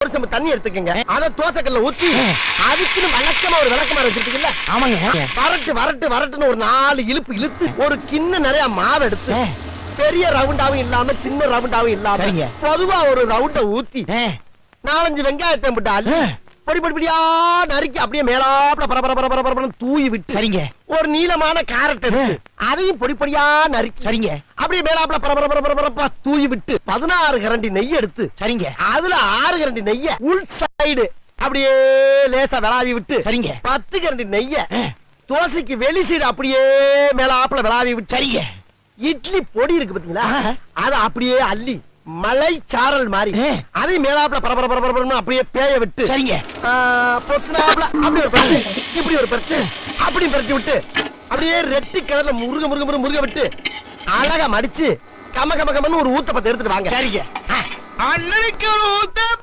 ஒரு சம்பு தண்ணி எடுத்துக்கங்க அத தோசைக்கல்ல ஊத்தி அதுக்குன்னு வழக்கமா ஒரு விளக்கமா வச்சிருக்கீங்கல்ல ஆமாங்க வரட்டு வரட்டு வரட்டுன்னு ஒரு நாலு இழுப்பு இழுத்து ஒரு கிண்ண நிறைய மாவு எடுத்து. பெரிய ரவுண்டாவும் இல்லாம சின்ன ரவுண்டாவும் இல்லாம. பொதுவா ஒரு ரவுண்ட ஊத்தி நாலஞ்சு வெங்காயத்தை போட்டு. பொடி பொடி பொடியா நறுக்கி அப்படியே மேலாப்ல பர பர பர பர பரபரன்னு தூவி விட்டு சரிங்க. ஒரு நீளமான கேரட் அதையும் பொடி பொடியா நறுக்கி சரிங்க. அப்படியே மேலாப்ல பர பர பர பர பரப்பா தூவி விட்டு பதினாறு கரண்டி நெய் எடுத்து சரிங்க. அதுல ஆறு கரண்டி நெய்ய உள் சைடு அப்படியே லேசா விளாவி விட்டு சரிங்க. பத்து கரண்டி நெய்ய தோசைக்கு வெளி சைடு அப்படியே மேலாப்ல விளாவி விட்டு சரிங்க. இட்லி பொடி இருக்கு பாத்தீங்களா. அத அப்படியே அள்ளி மலை சாரல் மாதிரி. அதையும் மேலாப்ல பரபர பரபர பரபரன்னு அப்படியே பேய விட்டு. சரிங்க. ஆ, பொத்துனாப்ல அப்படி ஒரு பரட்டு இப்படி ஒரு பரட்டு அப்படி பரட்டி விட்டு அப்படியே ரெட்டி கலர்ல முருக முருக முருக முருக விட்டு அழகா மடிச்சு கம கம கமன்னு ஒரு ஊத்தப்பத்தை எடுத்துட்டு வாங்க. சரிங்க. அண்ணனுக்கு ஊத்தப்பம்